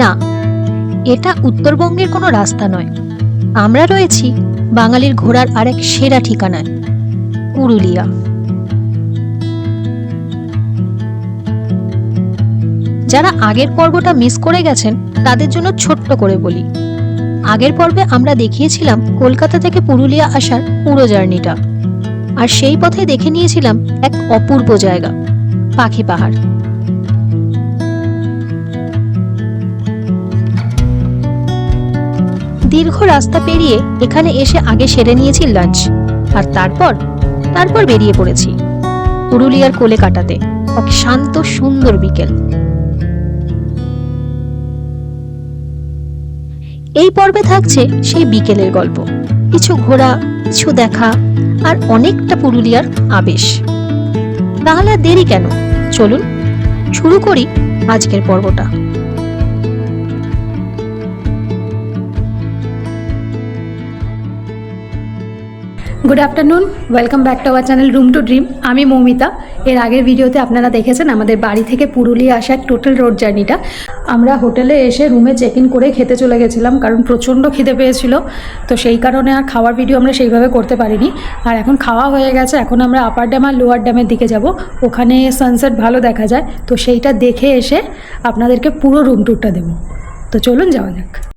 না, এটা উত্তরবঙ্গের কোনো রাস্তা নয়। আমরা রয়েছি বাঙালির ঘোরার আরেক সেরা ঠিকানায়, পুরুলিয়া। যারা আগের পর্বটা মিস করে গেছেন, তাদের জন্য ছোট্ট করে বলি। আগের পর্বে আমরা দেখিয়েছিলাম কলকাতা থেকে পুরুলিয়া আসার পুরো জার্নিটা। আর সেই পথে দেখে নিয়েছিলাম এক অপূর্ব জায়গা, পাখি পাহাড়। দীর্ঘ রাস্তা পেরিয়ে এখানে এসে আগে সেরে নিয়েছি লাঞ্চ আর তারপর তারপর বেরিয়ে পড়েছি পুরুলিয়ার কোলে কাটাতে, এক শান্ত, সুন্দর বিকেল। এই পর্বে থাকছে সেই বিকেলের গল্প, কিছু ঘোরা, কিছু দেখা, আর অনেকটা পুরুলিয়ার আবেশ। তাহলে দেরি কেন? চলুন, শুরু করি আজকের পর্বটা। Good afternoon welcome back to our channel room to dream আমি মৌমিতা। এর আগের ভিডিওতে আপনারা দেখেছেন আমাদের বাড়ি থেকে পুরুলিয়া আসার টোটাল রোড জার্নিটা আমরা হোটেলে এসে রুমে চেক ইন করে খেতে চলে গেছিলাম, কারণ প্রচণ্ড খিদে পেয়েছিল। তো সেই কারণে আর খাওয়ার ভিডিও আমরা সেইভাবে করতে পারিনি। আর এখন খাওয়া হয়ে গেছে, এখন আমরা আপার ড্যাম আর লোয়ার ড্যামের দিকে যাব। ওখানে সানসেট ভালো দেখা যায়। তো সেইটা দেখে এসে আপনাদেরকে পুরো রুম ট্যুরটা দেবো। তো চলুন যাওয়া যাক।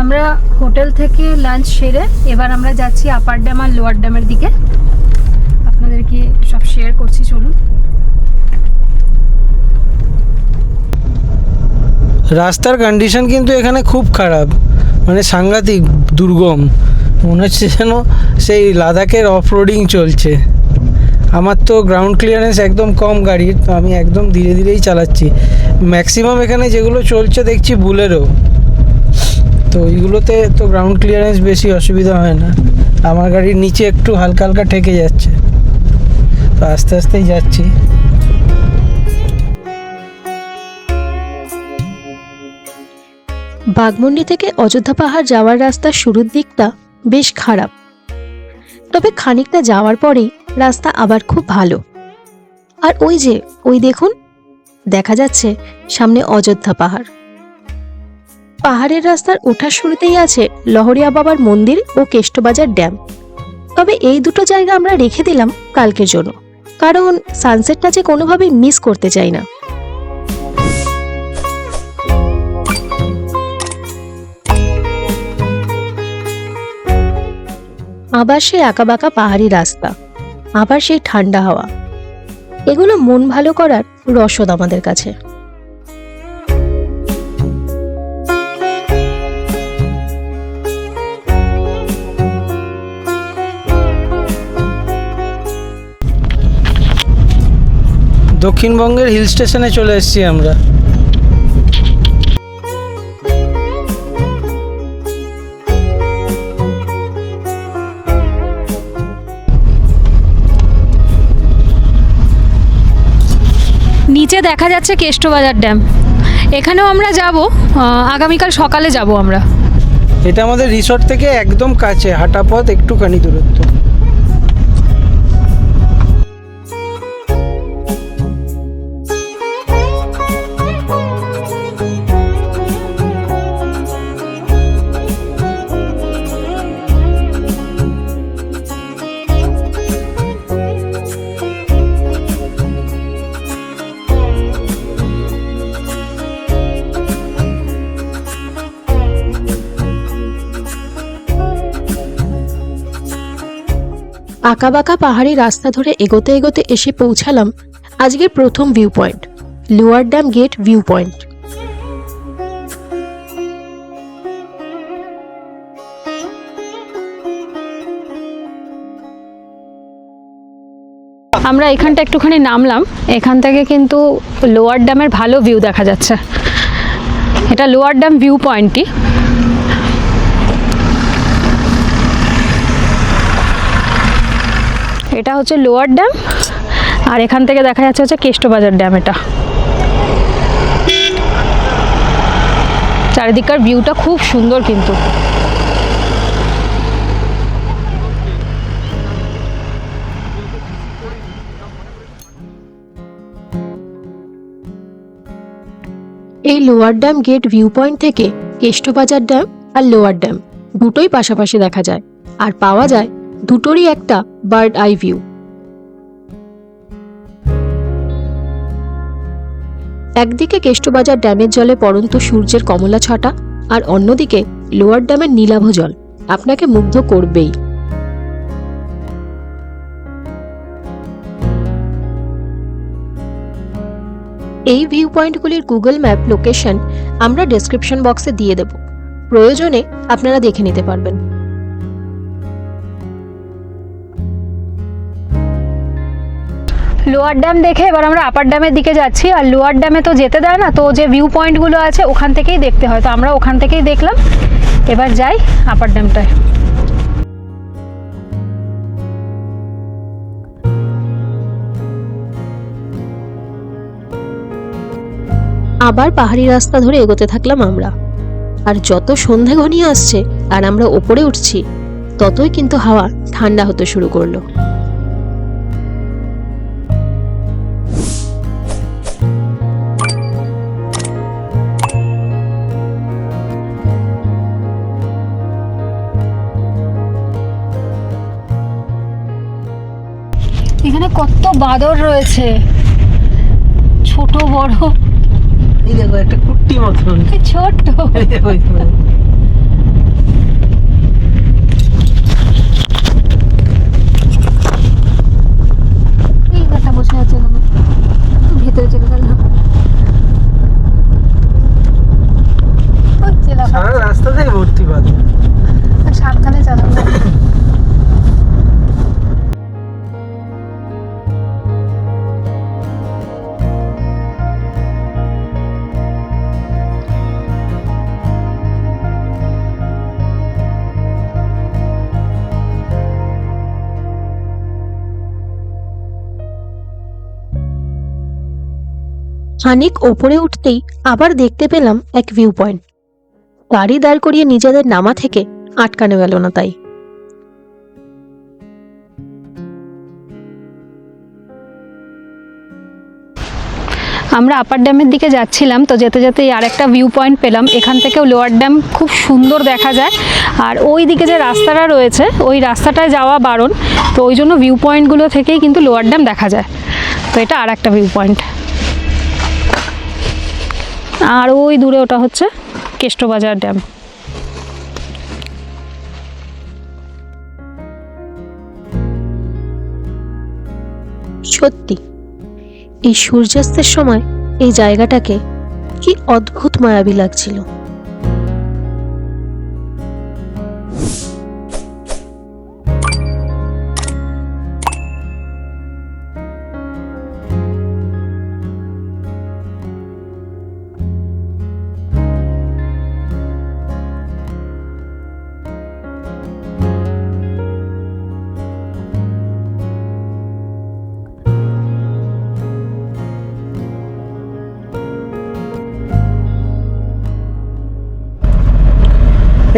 আমরা হোটেল থেকে লাঞ্চ সেরে এবার আমরা যাচ্ছি আপার ড্যাম আর লোয়ার ড্যামের দিকে। আপনাদেরকে সব শেয়ার করছি, চলুন। রাস্তার কন্ডিশন কিন্তু এখানে খুব খারাপ। মানে সাংঘাতিক, দুর্গম। মনে হচ্ছে যেন সেই লাদাখের অফ রোডিং চলছে। আমার তো গ্রাউন্ড ক্লিয়ারেন্স একদম কম গাড়ির তো আমি একদম ধীরে ধীরেই চালাচ্ছি। ম্যাক্সিমাম এখানে যেগুলো চলছে দেখছি বুলেরও তো ওইগুলোতে তো গ্রাউন্ড ক্লিয়ারেন্স বেশি অসুবিধা হয় না। আমার গাড়ির নিচে একটু হালকা হালকা ঠেকে যাচ্ছে। তো আস্তে আস্তেই যাচ্ছি। বাগমুন্ডি থেকে অযোধ্যা পাহাড় যাওয়ার রাস্তার শুরুর দিকটা বেশ খারাপ। তবে খানিকটা যাওয়ার পরেই রাস্তা আবার খুব ভালো। আর ওই যে, ওই দেখুন, দেখা যাচ্ছে সামনে অযোধ্যা পাহাড়। পাহাড়ের রাস্তার ওঠার শুরুতেই আছে লহরিয়া বাবার মন্দির ও কেষ্টবাজার ড্যাম। তবে এই দুটো জায়গা আমরা রেখে দিলাম কালকের জন্য। কারণ সানসেটটা যে কোনোভাবেই মিস করতে চাই না। আবার সেই আঁকাবাঁকা পাহাড়ি রাস্তা, আবার সেই ঠান্ডা হাওয়া। এগুলো মন ভালো করার রসদ আমাদের কাছে। দক্ষিণবঙ্গের হিল স্টেশনে চলে এসেছি আমরা। নিচে দেখা যাচ্ছে কেষ্টবাজার ড্যাম এখানেও আমরা যাব আগামীকাল সকালে যাব আমরা। এটা আমাদের রিসর্ট থেকে একদম কাছে হাঁটা পথ একটুখানি দূরত্ব। আঁকাবাঁকা পাহাড়ি রাস্তা ধরে এগোতে এগোতে এসে পৌঁছালাম আজকের প্রথম view point lower dam gate view point আমরা এখানটা একটুখানি নামলাম, এখান থেকে কিন্তু লোয়ার ড্যামের ভালো ভিউ দেখা যাচ্ছে। এটা লোয়ার ড্যাম ভিউ পয়েন্টটি এটা হচ্ছে লোয়ার ড্যাম, আর এখান থেকে দেখা যাচ্ছে হচ্ছে কেষ্টবাজার ড্যাম এটা। চারিদিককার ভিউটা খুব সুন্দর কিন্তু। এই lower dam gate view point থেকে কেষ্টবাজার ড্যাম আর লোয়ার ড্যাম, দুটোই পাশাপাশি দেখা যায়। আর পাওয়া যায় দুটোরই একটা বার্ড আই ভিউ। একদিকে কেষ্টবাজার ড্যামের জলে পড়ন্ত সূর্যের কমলা ছটা, আর অন্যদিকে লোয়ার ড্যামের নীলাভ জল। আপনাকে মুগ্ধ করবেই। এই ভিউ পয়েন্টগুলির গুগল ম্যাপ লোকেশন আমরা ডেসক্রিপশন বক্সে দিয়ে দেব। প্রয়োজনে আপনারা দেখে নিতে পারবেন। লোয়ার ড্যাম দেখে এবার আমরা আপার ড্যামের দিকে যাচ্ছি, আর লোয়ার ড্যামে তো যেতে দেয় না, তো যে ভিউ পয়েন্টগুলো আছে ওখান থেকেই দেখতে হয়, তো আমরা ওখান থেকেই দেখলাম। এবার যাই আপার ড্যামটায়। আবার পাহাড়ি রাস্তা ধরে এগোতে থাকলাম আমরা। আর যত সন্ধে ঘনিয়ে আসছে, আর আমরা ওপরে উঠছি, ততই কিন্তু হাওয়া ঠান্ডা হতে শুরু করল। কত বাদর রয়েছে। ছোট বড়। এই দেখো একটা কুট্টি মতন। কি ছোট। খানিক ওপরে উঠতেই আবার দেখতে পেলাম এক ভিউ পয়েন্ট গাড়ি দাঁড় করিয়ে নিজেদের নামা থেকে আটকানো গেল না তাই। আমরা আপার ড্যামের দিকে যাচ্ছিলাম, তো যেতে যেতে আর একটা ভিউ পয়েন্ট পেলাম। এখান থেকেও লোয়ার ড্যাম খুব সুন্দর দেখা যায়। আর ওই দিকে যে রাস্তাটা রয়েছে, ওই রাস্তাটায় যাওয়া বারণ। তো ওই জন্য ভিউ পয়েন্টগুলো থেকেই কিন্তু লোয়ার ড্যাম দেখা যায়। তো এটা আর একটা ভিউ পয়েন্ট আর ওই দূরে ওটা হচ্ছে কেষ্টবাজার ড্যাম। সত্যি, এই সূর্যাস্তের সময় এই জায়গাটাকে কি অদ্ভুত মায়াবী লাগছিল।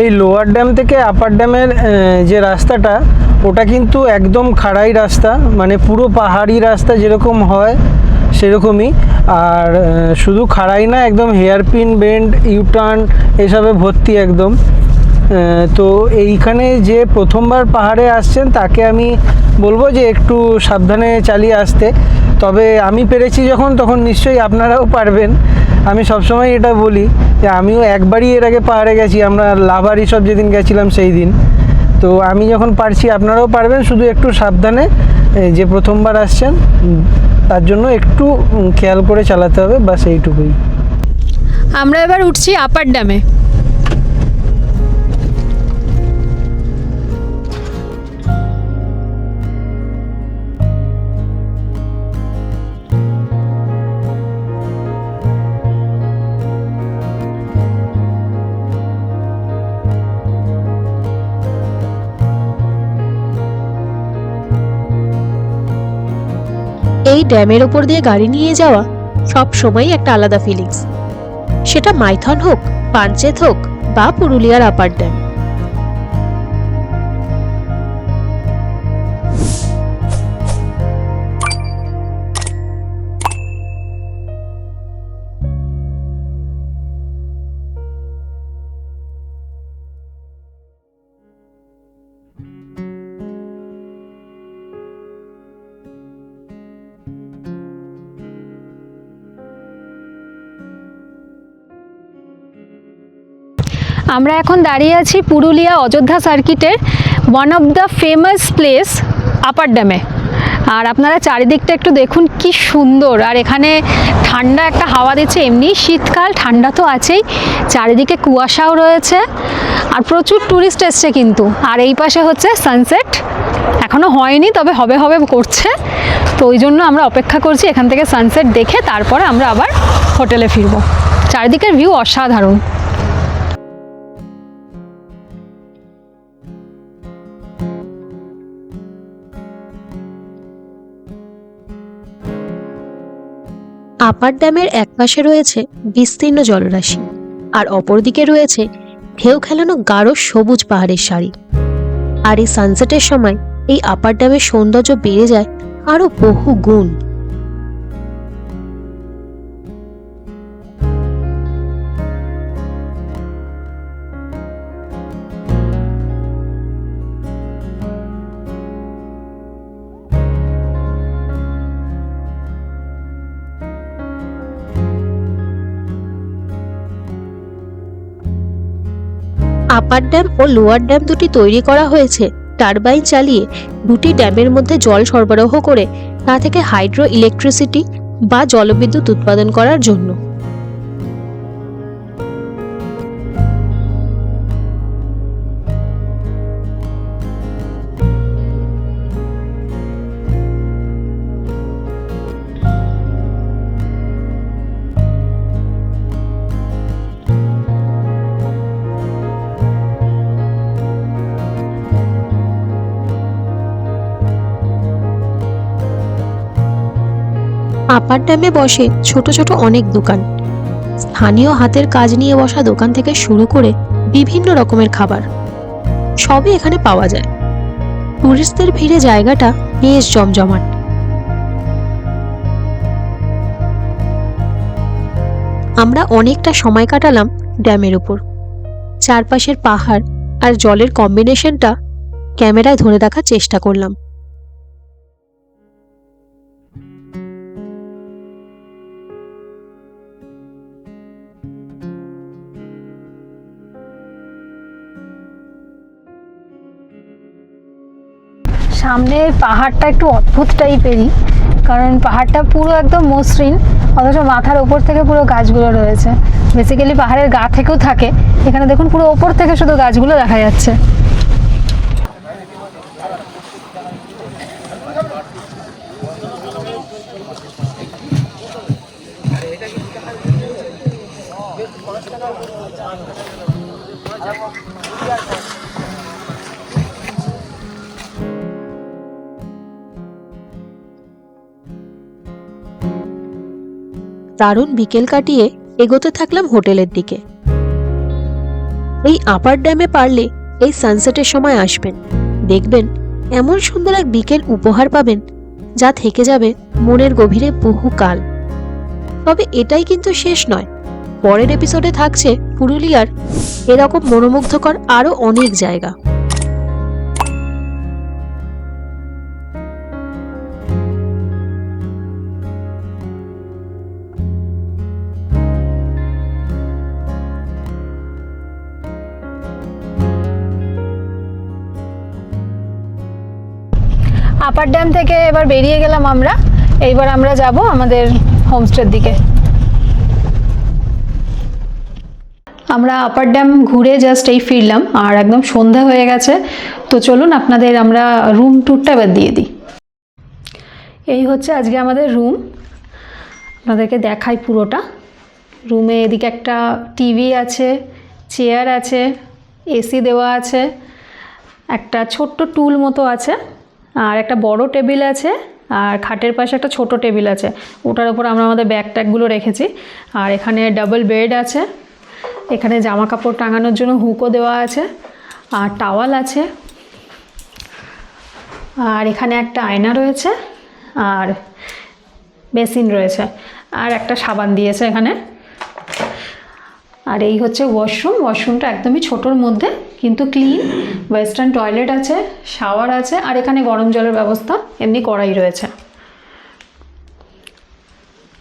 এই লোয়ার ড্যাম থেকে আপার ড্যামের যে রাস্তাটা, ওটা কিন্তু একদম খাড়াই রাস্তা মানে পুরো পাহাড়ি রাস্তা যেরকম হয় সেরকমই। আর শুধু খাড়াই না, একদম হেয়ারপিন বেন্ড ইউটার্ন এসবে ভর্তি একদম। তো এইখানে যে প্রথমবার পাহাড়ে আসছেন, তাকে আমি বলব যে একটু সাবধানে চালিয়ে আসতে। তবে আমি পেরেছি যখন, তখন নিশ্চয়ই আপনারাও পারবেন। আমি সবসময় এটা বলি যে আমিও একবারই এর আগে পাহাড়ে গেছি, আমরা লাভারি সব যেদিন গেছিলাম সেই দিন। তো আমি যখন পারছি, আপনারাও পারবেন, শুধু একটু সাবধানে যে প্রথমবার আসছেন তার জন্য একটু খেয়াল করে চালাতে হবে, বাস এইটুকুই। আমরা এবার উঠছি আপার ড্যামে ড্যামের ওপর দিয়ে গাড়ি নিয়ে যাওয়া সব সময়ই একটা আলাদা ফিলিংস। সেটা মাইথন হোক পাঞ্চেত হোক বা পুরুলিয়ার আপার ড্যাম। আমরা এখন দাঁড়িয়ে আছি পুরুলিয়া অযোধ্যা সার্কিটের one of the famous place upper ড্যামে আর আপনারা চারিদিকটা একটু দেখুন কি সুন্দর। আর এখানে ঠান্ডা একটা হাওয়া দিচ্ছে, এমনি শীতকাল, ঠান্ডা তো আছেই। চারিদিকে কুয়াশাও রয়েছে। আর প্রচুর ট্যুরিস্ট এসছে কিন্তু। আর এই পাশে হচ্ছে সানসেট এখনও হয়নি, তবে হবে হবে করছে। তো ওই জন্য আমরা অপেক্ষা করছি এখান থেকে সানসেট দেখে, তারপরে আমরা আবার হোটেলে ফিরবো। চারিদিকের ভিউ অসাধারণ। আপার ড্যামের এক পাশে রয়েছে বিস্তীর্ণ জলরাশি, আর অপরদিকে রয়েছে ঢেউ খেলানো গাঢ় সবুজ পাহাড়ের শাড়ি আর এই সানসেটের সময় এই আপার ড্যামের সৌন্দর্য বেড়ে যায় আরও বহু গুণ আপার ড্যাম ও লোয়ার ড্যাম দুটি তৈরি করা হয়েছে। টারবাইন চালিয়ে দুটি ড্যামের মধ্যে জল সরবরাহ করে, তা থেকে হাইড্রো ইলেকট্রিসিটি বা জলবিদ্যুৎ উৎপাদন করার জন্য। আপার ড্যামে বসে ছোট ছোট অনেক দোকান। স্থানীয় হাতের কাজ নিয়ে বসা দোকান থেকে শুরু করে বিভিন্ন রকমের খাবার। সবই এখানে পাওয়া যায়। টুরিস্টদের ভিড়ে জায়গাটা বেশ জমজমাট। আমরা অনেকটা সময় কাটালাম ড্যামের উপর। চারপাশের পাহাড় আর জলের কম্বিনেশনটা ক্যামেরায় ধরে রাখার চেষ্টা করলাম। সামনে পাহাড়টা একটু অদ্ভুত টাইপেরই, কারণ পাহাড়টা পুরো একদম মসৃণ, অথচ মাথার ওপর থেকে পুরো গাছগুলো রয়েছে। বেসিক্যালি পাহাড়ের গা থেকেও থাকে, এখানে দেখুন পুরো ওপর থেকে শুধু গাছগুলো দেখা যাচ্ছে। দারুণ বিকেল কাটিয়ে এগোতে থাকলাম হোটেলের দিকে। এই আপার ড্যামে পারলে এই সানসেটের সময় আসবেন। দেখবেন এমন সুন্দর এক বিকেল উপহার পাবেন যা থেকে যাবে মনের গভীরে বহুকাল তবে এটাই কিন্তু শেষ নয়। পরের এপিসোডে থাকছে পুরুলিয়ার এরকম মনোমুগ্ধকর আরও অনেক জায়গা। আপার ড্যাম থেকে এবার বেরিয়ে গেলাম আমরা। এইবার আমরা যাব আমাদের হোমস্টের দিকে। আমরা আপার ড্যাম ঘুরে জাস্ট এই ফিরলাম, আর একদম সন্ধ্যা হয়ে গেছে। তো চলুন আপনাদের আমরা রুম ট্যুরটা এবার দিয়ে দিই। এই হচ্ছে আজকে আমাদের রুম আপনাদেরকে দেখাই পুরোটা। রুমে এদিকে একটা টিভি আছে চেয়ার আছে এসি দেওয়া আছে, একটা ছোট্ট টুল মতো আছে। আর একটা বড় টেবিল আছে, আর খাটের পাশে একটা ছোট টেবিল আছে। ওটার উপর আমরা আমাদের ব্যাগ ট্যাগগুলো রেখেছি। আর এখানে ডাবল বেড আছে। এখানে জামা কাপড় টাঙানোর জন্য হুকও দেওয়া আছে। আর টাওয়াল আছে। আর এখানে একটা আয়না রয়েছে। আর বেসিন রয়েছে। আর একটা সাবান দিয়েছে এখানে। আর এই হচ্ছে ওয়াশরুম ওয়াশরুমটা একদমই ছোটোর মধ্যে, কিন্তু ক্লিন ওয়েস্টার্ন টয়লেট আছে শাওয়ার আছে, আর এখানে গরম জলের ব্যবস্থা এমনি করাই রয়েছে।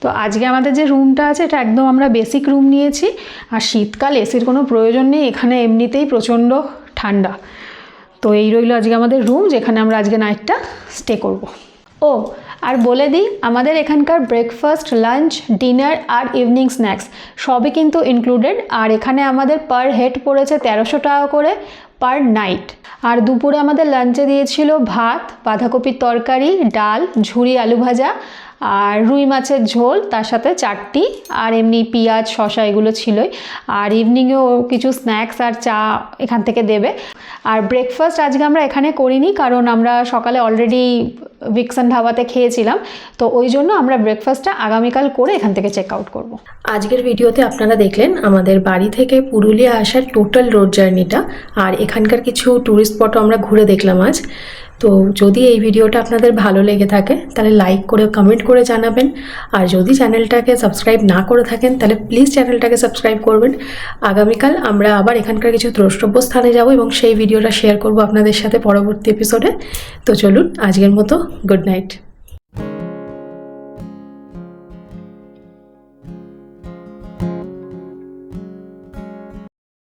তো আজকে আমাদের যে রুমটা আছে, এটা একদম আমরা বেসিক রুম নিয়েছি, আর শীতকাল এসির কোনো প্রয়োজন নেই, এখানে এমনিতেই প্রচণ্ড ঠান্ডা। তো এই রইল আজকে আমাদের রুম যেখানে আমরা আজকে নাইটটা স্টে করব। ও আর বলে দিই, আমাদের এখানকার ব্রেকফাস্ট লাঞ্চ ডিনার আর ইভিনিং স্ন্যাক্স সবই কিন্তু ইনক্লুডেড আর এখানে আমাদের পার হেড পড়েছে তেরোশো টাকা করে পার নাইট আর দুপুরে আমাদের লাঞ্চে দিয়েছিল ভাত, বাঁধাকপির তরকারি, ডাল, ঝুরি, আলু ভাজা আর রুই মাছের ঝোল, তার সাথে চাটনি, আর এমনি পেঁয়াজ শশা এগুলো ছিলই। আর ইভিনিংয়েও কিছু স্ন্যাক্স আর চা এখান থেকে দেবে। আর ব্রেকফাস্ট আজকে আমরা এখানে করিনি, কারণ আমরা সকালে অলরেডি ভিক্সান ধাবাতে খেয়েছিলাম। তো ওই জন্য আমরা ব্রেকফাস্টটা আগামীকাল করে এখান থেকে চেক আউট করব। আজকের ভিডিওতে আপনারা দেখলেন, আমাদের বাড়ি থেকে পুরুলিয়া আসার টোটাল রোড জার্নিটা আর এখানকার কিছু ট্যুরিস্ট স্পটও আমরা ঘুরে দেখলাম আজ। তো যদি এই ভিডিওটা আপনাদের ভালো লেগে থাকে, তাহলে লাইক করে কমেন্ট করে জানাবেন। আর যদি চ্যানেলটাকে সাবস্ক্রাইব না করে থাকেন, তাহলে প্লিজ চ্যানেলটাকে সাবস্ক্রাইব করবেন। আগামীকাল আমরা আবার এখানকার কিছু দ্রষ্টব্য স্থানে যাব এবং সেই ভিডিওটা শেয়ার করব আপনাদের সাথে পরবর্তী এপিসোডে তো চলুন, আজকের মতো গুড নাইট